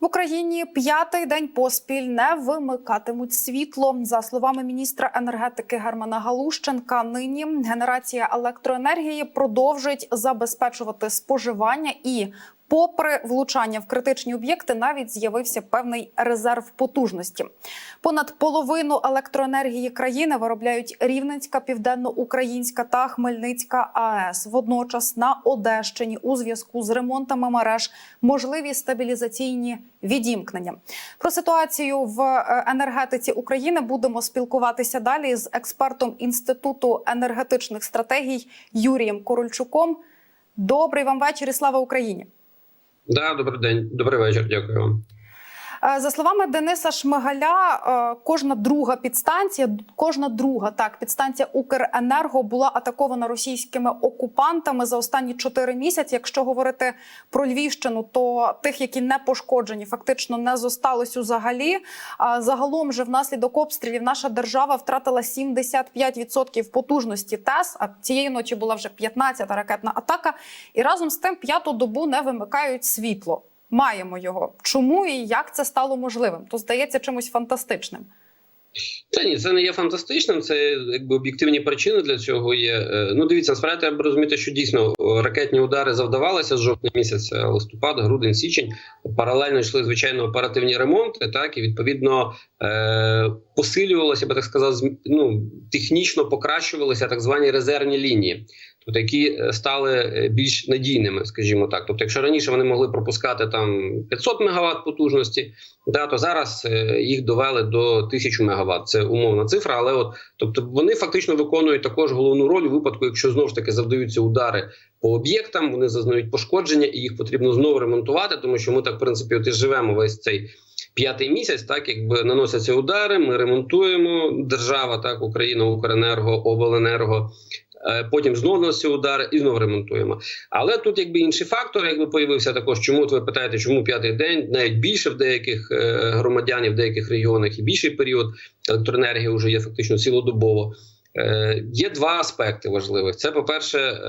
В Україні п'ятий день поспіль не вимикатимуть світло. За словами міністра енергетики Германа Галущенка, нині генерація електроенергії продовжить забезпечувати споживання і. Попри влучання в критичні об'єкти, навіть з'явився певний резерв потужності. Понад половину електроенергії країни виробляють Рівненська, Південно-Українська та Хмельницька АЕС. Водночас на Одещині у зв'язку з ремонтами мереж можливі стабілізаційні відімкнення. Про ситуацію в е, енергетиці України будемо спілкуватися далі з експертом інституту енергетичних стратегій Юрієм Корольчуком. Добрий вам вечір і слава Україні! Да, добрий день, добрий вечір. Дякую вам. Е, За словами Дениса Шмигаля, е, кожна друга підстанція, кожна друга так підстанція Укренерго була атакована російськими окупантами за останні чотири місяці. Якщо говорити про Львівщину, то тих, які не пошкоджені, фактично не зосталось взагалі. А загалом же внаслідок обстрілів наша держава втратила 75% потужності ТЕС. А цієї ночі була вже 15-та ракетна атака. І разом з тим п'яту добу не вимикають світло маємо його. Чому і як це стало можливим? То здається чимось фантастичним. Та ні, це не є фантастичним. Це якби об'єктивні причини для цього є. Е, Ну, дивіться, насправді треба розуміти, що дійсно ракетні удари завдавалися з жовтня місяця, листопад, грудень, січень. Паралельно йшли звичайно оперативні ремонти. Так і відповідно е- посилювалося, би так сказав, ну, технічно покращувалися так звані резервні лінії. Тобто, які стали більш надійними, скажімо так. Тобто, якщо раніше вони могли пропускати там 500 МВт потужності, да, то зараз їх довели до 1000 МВт. Це умовна цифра, але от тобто вони фактично виконують також головну роль у випадку, якщо знову ж таки завдаються удари по об'єктам, вони зазнають пошкодження, і їх потрібно знову ремонтувати, тому що ми так в принципі от і живемо весь цей. П'ятий місяць, так якби наносяться удари, ми ремонтуємо держава, так Україна, Укренерго, Обленерго. Потім знову наносяться удари і знову ремонтуємо. Але тут, якби інший фактор, якби появився також. Чому ви питаєте, чому п'ятий день, навіть більше в деяких громадян, в деяких регіонах і більший період електроенергії вже є фактично цілодобово. Є два аспекти важливих: це, по-перше,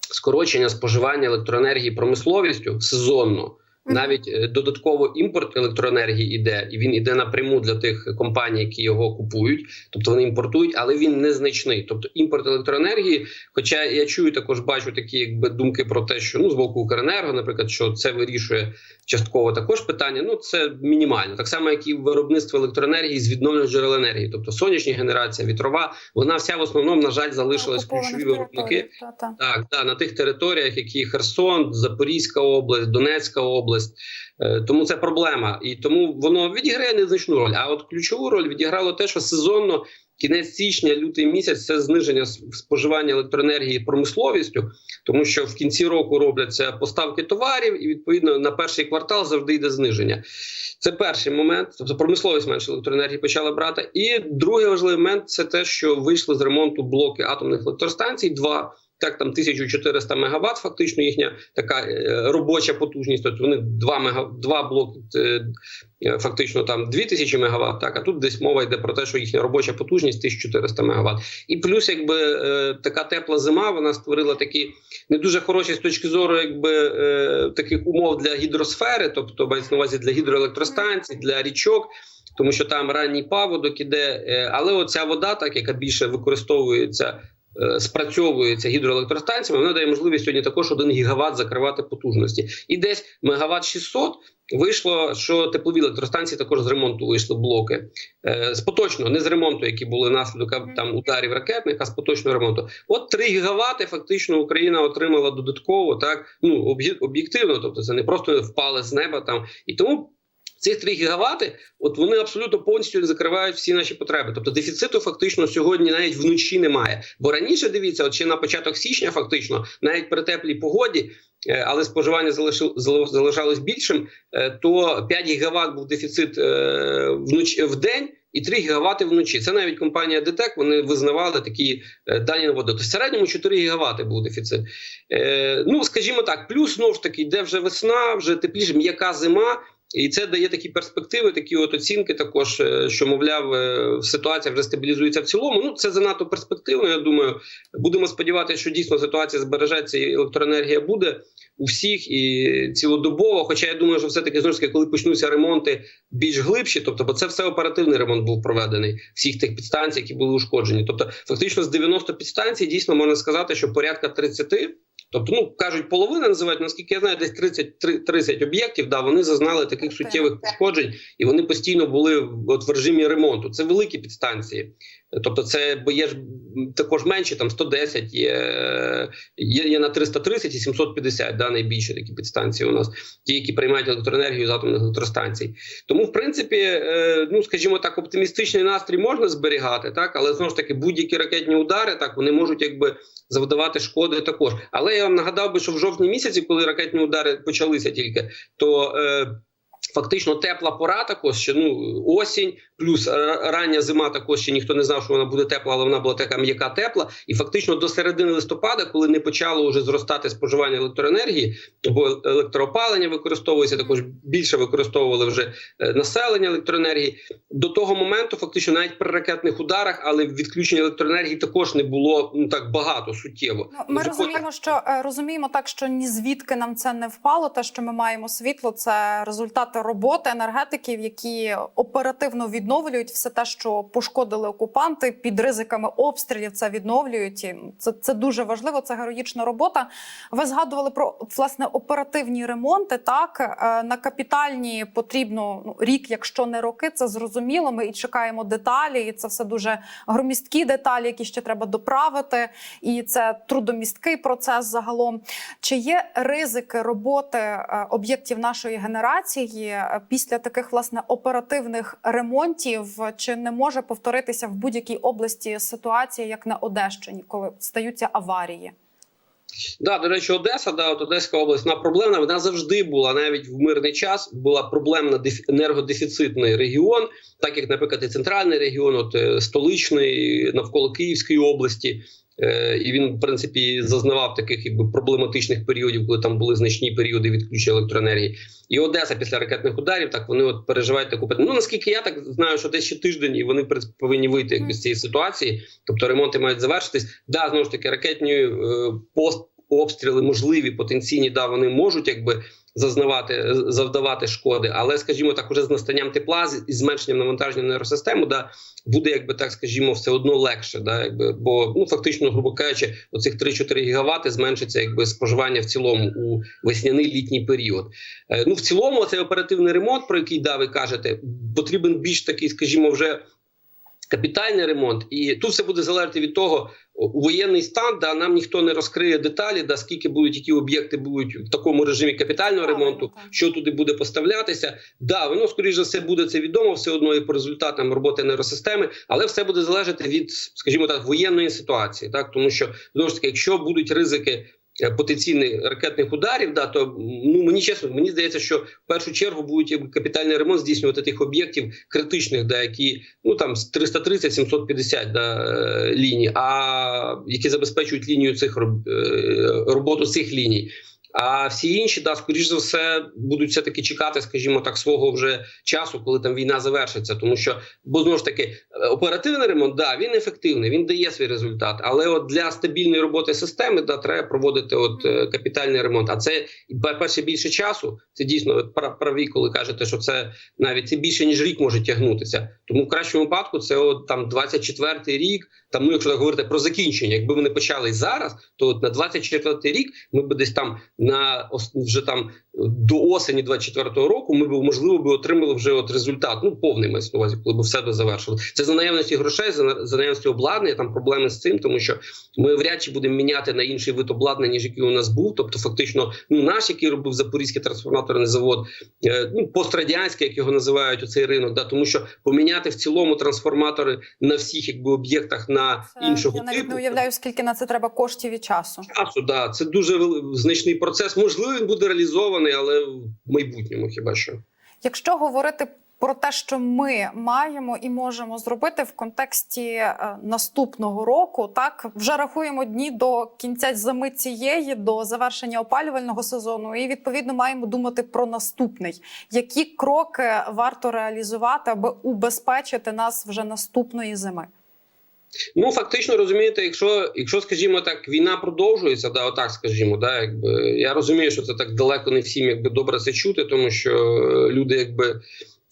скорочення споживання електроенергії промисловістю сезонно. Навіть додатково імпорт електроенергії іде, і він іде напряму для тих компаній, які його купують, тобто вони імпортують, але він незначний. Тобто імпорт електроенергії. Хоча я чую, також бачу такі, якби думки про те, що ну з боку Укренерго, наприклад, що це вирішує частково також питання. Ну це мінімально, так само, як і виробництво електроенергії з відновлюваних джерел енергії, тобто сонячні генерація, вітрова, вона вся в основному на жаль залишилась ключові виробники. Та, та. Так, да, на тих територіях, які Херсон, Запорізька область, Донецька область. Тому це проблема, і тому воно відіграє незначну роль. А от ключову роль відіграло те, що сезонно кінець січня, лютий місяць це зниження споживання електроенергії промисловістю, тому що в кінці року робляться поставки товарів, і відповідно на перший квартал завжди йде зниження. Це перший момент, тобто промисловість менше електроенергії почала брати. І другий важливий момент це те, що вийшли з ремонту блоки атомних електростанцій. Два так, там 1400 МВт, фактично їхня така робоча потужність. Тобто вони два мега два блоки, фактично там 2000 МВт, Так, а тут десь мова йде про те, що їхня робоча потужність 1400 МВт. І плюс, якби така тепла зима, вона створила такі не дуже хороші з точки зору, якби таких умов для гідросфери, тобто мається на увазі для гідроелектростанцій, для річок. Тому що там ранній паводок іде, але оця вода, так яка більше використовується спрацьовується гідроелектростанціями, вона дає можливість сьогодні також 1 гігават закривати потужності. І десь мегаватт 600 вийшло, що теплові електростанції також з ремонту вийшли блоки. З поточного, не з ремонту, які були наслідок там ударів ракетних, а з поточного ремонту. От 3 гігавати фактично Україна отримала додатково, так ну об'єктивно, тобто це не просто впали з неба там і тому. Цих 3 гігавати, от вони абсолютно повністю закривають всі наші потреби. Тобто дефіциту фактично сьогодні навіть вночі немає. Бо раніше дивіться, от ще на початок січня, фактично, навіть при теплій погоді, але споживання залишалось більшим, то 5 гігават був дефіцит вночі в день. І 3 гігавати вночі. Це навіть компанія ДТЕК, вони визнавали такі дані на воду. Тобто в середньому 4 гігавати був дефіцит. Е, Ну, скажімо так, плюс знову ж таки йде вже весна, вже тепліше, м'яка зима. І це дає такі перспективи, такі от оцінки, також е, що мовляв, е, ситуація вже стабілізується в цілому. Ну це занадто перспективно. Я думаю, будемо сподіватися, що дійсно ситуація збережеться і електроенергія буде у всіх і цілодобово. Хоча я думаю, що все таки знову ж таки, коли почнуться ремонти більш глибші, тобто, бо це все оперативний ремонт був проведений всіх тих підстанцій, які були ушкоджені. Тобто, фактично з 90 підстанцій дійсно можна сказати, що порядка 30 Тобто, ну кажуть, половина називають, наскільки я знаю, десь 30, 30 об'єктів. Да, вони зазнали таких суттєвих пошкоджень, і вони постійно були от в режимі ремонту. Це великі підстанції. Тобто, це бо є ж також менші, там 110, є, є, є на 330 і 750, да, найбільші такі підстанції у нас, ті, які приймають електроенергію з атомних електростанцій. Тому, в принципі, е, ну скажімо так, оптимістичний настрій можна зберігати, так, але знову ж таки будь-які ракетні удари, так вони можуть якби завдавати шкоди також. Але я вам нагадав би, що в жовтні місяці, коли ракетні удари почалися тільки, то е, фактично тепла пора також ще ну осінь, плюс рання зима також ще ніхто не знав, що вона буде тепла, але вона була така м'яка тепла. І фактично до середини листопада, коли не почало вже зростати споживання електроенергії, бо електроопалення використовується також більше використовували вже е, населення електроенергії. До того моменту, фактично, навіть при ракетних ударах, але відключення електроенергії також не було ну так багато суттєво. Ну, ми Вже розуміємо, що е, розуміємо так, що ні звідки нам це не впало. Те, що ми маємо світло, це результати роботи енергетиків, які оперативно відновлюють все те, що пошкодили окупанти під ризиками обстрілів. Це відновлюють. І Це, це дуже важливо. Це героїчна робота. Ви згадували про власне оперативні ремонти. Так Е, на капітальні потрібно ну, рік, якщо не роки. Це зрозуміло. Ми і чекаємо деталі, і це все дуже громісткі деталі, які ще треба доправити. І це трудомісткий процес загалом. Чи є ризики роботи е, об'єктів нашої генерації е, після таких власне оперативних ремонтів? Чи не може повторитися в будь-якій області ситуація, як на Одещині, коли стаються аварії? Да, до речі, Одеса, да, от Одеська область, вона проблемна. Вона завжди була навіть в мирний час. Була проблемна енергодефіцитний регіон, так як, наприклад, і центральний регіон, от е, столичний навколо Київської області. Е, І він, в принципі, зазнавав таких якби проблематичних періодів, коли там були значні періоди відключення електроенергії. І Одеса після ракетних ударів, так вони от переживають таку. Ну наскільки я так знаю, що десь ще тиждень, і вони повинні вийти якби, з цієї ситуації. Тобто ремонти мають завершитись. Да, знову ж таки, ракетні е, пост обстріли можливі, потенційні, да, вони можуть якби зазнавати завдавати шкоди, але скажімо так, уже з настанням тепла з зменшенням навантаження на енергосистему, да буде, якби так скажімо, все одно легше, да, якби бо ну фактично, грубо кажучи, оцих 3-4 гігавати зменшиться якби споживання в цілому у весняний літній період. Е, ну в цілому, цей оперативний ремонт, про який да, ви кажете, потрібен більш такий, скажімо, вже. Капітальний ремонт, і тут все буде залежати від того, у воєнний стан, да нам ніхто не розкриє деталі, да скільки будуть які об'єкти будуть в такому режимі капітального ремонту, що туди буде поставлятися. Да, воно скоріш за все буде це відомо все одно і по результатам роботи нейросистеми, але все буде залежати від, скажімо так, воєнної ситуації, так тому що знову ж таки, якщо будуть ризики. Е, Потенційних ракетних ударів, да то ну мені чесно, мені здається, що в першу чергу будуть капітальний ремонт здійснювати тих об'єктів критичних, да які ну там з 330-750 да, е, ліній, а які забезпечують лінію цих роб- е, роботу цих ліній. А всі інші, да, скоріш за все, будуть все таки чекати, скажімо так, свого вже часу, коли там війна завершиться. Тому що, бо знову ж таки, е, оперативний ремонт, да, він ефективний, він дає свій результат. Але от для стабільної роботи системи да, треба проводити от е, капітальний ремонт. А це перше більше часу. Це дійсно праві, коли кажете, що це навіть це більше ніж рік може тягнутися. Тому в кращому випадку це от там 24-й рік. Там, ну якщо так говорити про закінчення, якби вони почали зараз, то от на 24-й рік ми б десь там на ос- вже там до осені 24-го року ми б можливо би отримали вже от результат. Ну повний мається на увазі, коли б все би завершило. Це за наявності грошей, за, за наявності обладнання. Там проблеми з цим, тому що ми вряд чи будемо міняти на інший вид обладнання, ніж який у нас був. Тобто, фактично, ну наш, який робив Запорізький трансформаторний завод, е, ну пострадянський, як його називають, оцей ринок, да тому що поміняти в цілому трансформатори на всіх якби об'єктах на Це, іншого я навіть типу. не уявляю, скільки на це треба коштів і часу. Часу, да, це дуже значний процес. Можливо, він буде реалізований, але в майбутньому хіба що. Якщо говорити про те, що ми маємо і можемо зробити в контексті е, наступного року. Так вже рахуємо дні до кінця зими цієї, до завершення опалювального сезону, і відповідно маємо думати про наступний. Які кроки варто реалізувати, аби убезпечити нас вже наступної зими? Ну фактично розумієте, якщо, якщо скажімо так, війна продовжується, да, отак скажімо, да, якби я розумію, що це так далеко не всім якби добре це чути, тому що люди якби.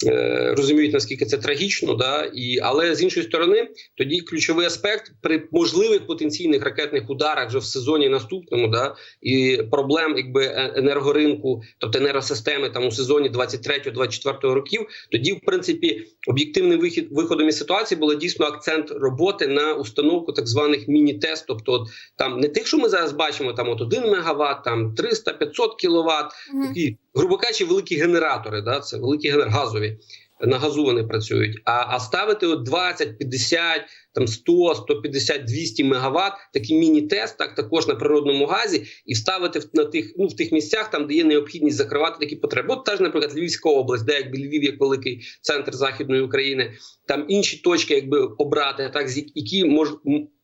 Е, Розуміють наскільки це трагічно, да і але з іншої сторони, тоді ключовий аспект при можливих потенційних ракетних ударах вже в сезоні наступному, да і проблем якби е- енергоринку, тобто енергосистеми там у сезоні 23-24 років. Тоді, в принципі, об'єктивним вихід виходом із ситуації було дійсно акцент роботи на установку так званих міні-тест, тобто от, там не тих, що ми зараз бачимо, там от 1 мегаватт, там 300-500 кіловат, такі, грубо кажучи, великі генератори, да, це великі генер... газові. На газу вони працюють, а, а ставити от 20, 50, там 100, 150, 200 мегаватт, такий міні-тест, так також на природному газі, і вставити на тих, ну в тих місцях, там де є необхідність закривати такі потреби. От теж, наприклад, Львівська область, де якби Львів як великий центр західної України, там інші точки, якби обрати, так які можуть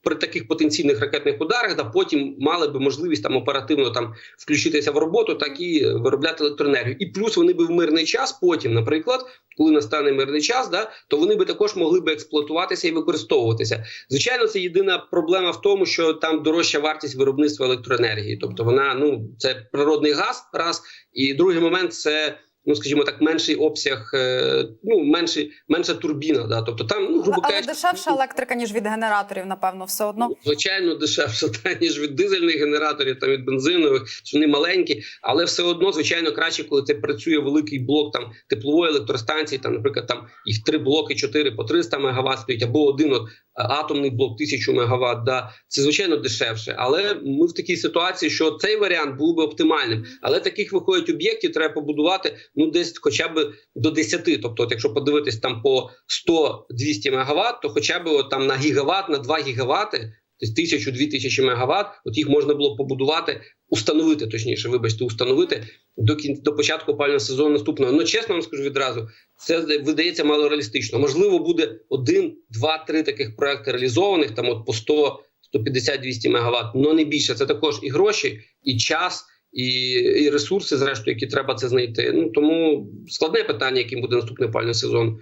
при таких потенційних ракетних ударах, да потім мали би можливість там оперативно там включитися в роботу, так і виробляти електроенергію. І плюс вони би в мирний час, потім, наприклад, коли настане мирний час, да то вони би також могли би експлуатуватися і використовуватися. Звичайно, це єдина проблема в тому, що там дорожча вартість виробництва електроенергії, тобто вона ну це природний газ, раз і другий момент це. Ну, скажімо так, менший обсяг, е, ну менший, менша турбіна. Да, тобто там ну грубо Але кажучи, дешевша електрика ніж від генераторів, напевно, все одно. Звичайно, дешевше та ніж від дизельних генераторів, там від бензинових, що вони маленькі, але все одно, звичайно, краще, коли це працює великий блок там теплової електростанції. Там, наприклад, там їх три блоки, чотири по 300 МВт стоїть, або один от атомний блок 1000 МВт. Да, це звичайно дешевше. Але ми в такій ситуації, що цей варіант був би оптимальним. Але таких виходить об'єктів, треба побудувати ну десь, хоча б до 10. Тобто, от якщо подивитись там по 100-200 МВт, то хоча б от, там на гігават, на 2 гігавати. Тобто тисячу-дві тисячі мегаватт, от їх можна було побудувати, установити точніше, вибачте, установити до кін... до початку опалювального сезону наступного. Ну чесно вам скажу відразу, це видається мало реалістично. Можливо, буде один, два, три таких проекти реалізованих там, от по 100, 150, 200 мегаватт, але не більше. Це також і гроші, і час. І, і ресурси, зрештою, які треба це знайти. Ну тому складне питання, яким буде наступний опалювальний сезон.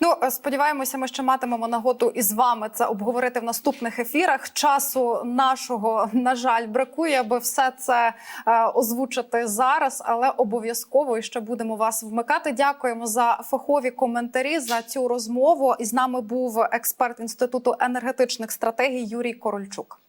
Ну е, сподіваємося, ми ще матимемо нагоду із вами це обговорити в наступних ефірах. Часу нашого на жаль бракує, аби все це е, озвучити зараз, але обов'язково ще будемо вас вмикати. Дякуємо за фахові коментарі за цю розмову. І з нами був експерт інституту енергетичних стратегій Юрій Корольчук.